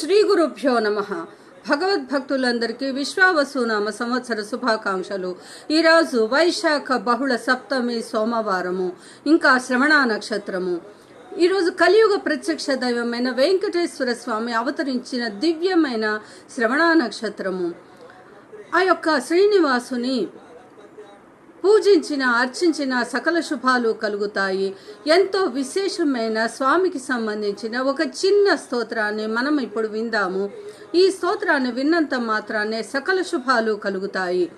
శ్రీ గురుభ్యో నమ. భగవద్భక్తులందరికీ విశ్వావసునామ సంవత్సర శుభాకాంక్షలు. ఈరోజు వైశాఖ బహుళ సప్తమి సోమవారము ఇంకా శ్రవణ నక్షత్రము. ఈరోజు కలియుగ ప్రత్యక్ష దైవమైన వెంకటేశ్వర స్వామి అవతరించిన దివ్యమైన శ్రవణ నక్షత్రము. ఆ యొక్క శ్రీనివాసుని పూజించిన అర్చించిన సకల శుభాలు కలుగుతాయి. ఎంతో విశేషమైన స్వామికి సంబంధించిన ఒక చిన్న స్తోత్రాన్ని మనం ఇప్పుడు విందాము. ఈ స్తోత్రాన్ని విన్నంత మాత్రానే సకల శుభాలు కలుగుతాయి.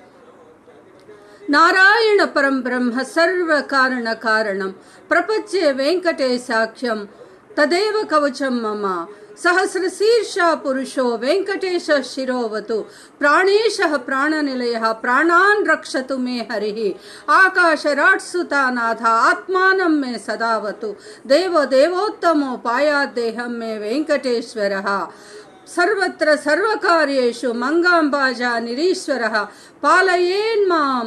నారాయణ పరం బ్రహ్మ సర్వ కారణ కారణం. ప్రపంచే వెంకటేశాఖ్యం. తదేవ కవచం మమ. సహస్రశీర్ష పురుషో వెంకటేశ శిరోవతు ప్రాణేశ ప్రాణనిలయ ప్రాణాన్ రక్షతు మే హరి ఆకాశరాట్సుతానాథ ఆత్మానం మే సదావతు దేవ దేవోత్తమో పాయాదేహం మే వెంకటేశ్వర సర్వత్ర సర్వకార్యేషు మంగాంబాజా నిరీశ్వర పాలయేన్మాం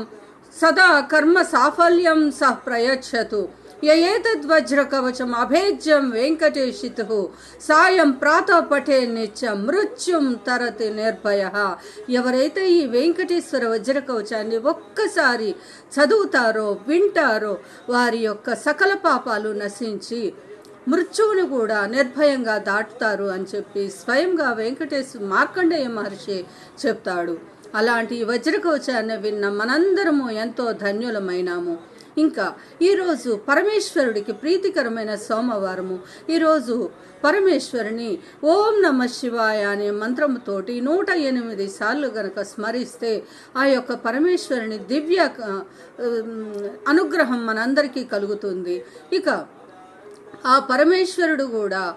సదా కర్మ సాఫల్యం సహ ప్రయచ్చతు. యయేతద్వజ్రకవచం అభేజ్యం వెంకటేశితు. సాయం ప్రాతః పఠే నిత్యం మృత్యుం తరతి నిర్భయ. ఎవరైతే ఈ వెంకటేశ్వర వజ్రకవచాన్ని ఒక్కసారి చదువుతారో వింటారో వారి యొక్క సకల పాపాలు నశించి మృత్యువును కూడా నిర్భయంగా దాటుతారు అని చెప్పి స్వయంగా వెంకటేశ్వర మార్కండేయ మహర్షి చెప్తాడు. అలాంటి వజ్రకవచాన్ని విన్న మనందరము ఎంతో ధన్యులమైనాము. ఇంకా ఈరోజు పరమేశ్వరుడికి ప్రీతికరమైన సోమవారము. ఈరోజు పరమేశ్వరుని ఓం నమ శివాయ అనే మంత్రముతోటి నూట ఎనిమిది సార్లు గనక స్మరిస్తే ఆ యొక్క పరమేశ్వరుని దివ్య అనుగ్రహం మనందరికీ కలుగుతుంది. ఇక ఆ పరమేశ్వరుడు కూడా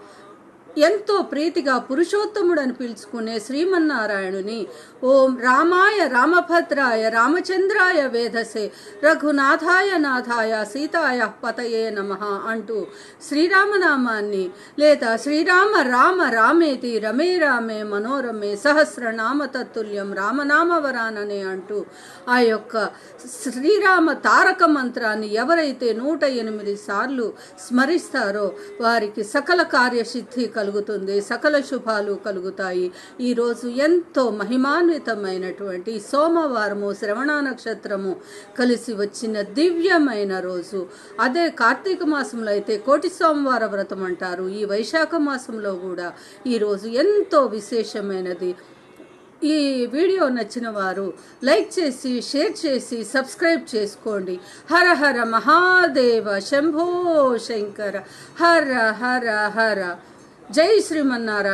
ఎంతో ప్రీతిగా పురుషోత్తముడని పిలుచుకునే శ్రీమన్నారాయణుని ఓం రామాయ రామభద్రాయ రామచంద్రాయ వేధసే రఘునాథాయ నాథాయ సీతాయ పతయే నమ అంటూ శ్రీరామనామాన్ని లేదా శ్రీరామ రామ రామేతి రమే రామే మనోరమే సహస్రనామ తత్తుల్యం రామనామవరాననే అంటూ ఆ యొక్క శ్రీరామ తారక మంత్రాన్ని ఎవరైతే నూట ఎనిమిది సార్లు స్మరిస్తారో వారికి సకల కార్యసిద్ధి కలుగుతుంది. సకల శుభాలు కలుగుతాయి. ఈరోజు ఎంతో మహిమాన్వితమైనటువంటి సోమవారము శ్రవణ నక్షత్రము కలిసి వచ్చిన దివ్యమైన రోజు. అదే కార్తీక మాసంలో అయితే కోటి సోమవార వ్రతం అంటారు. ఈ వైశాఖ మాసంలో కూడా ఈరోజు ఎంతో విశేషమైనది. ఈ వీడియో నచ్చిన వారు లైక్ చేసి షేర్ చేసి సబ్స్క్రైబ్ చేసుకోండి. హర హర మహాదేవ శంభో శంకర. హర హర హర. జై శ్రీమన్నారాయణ.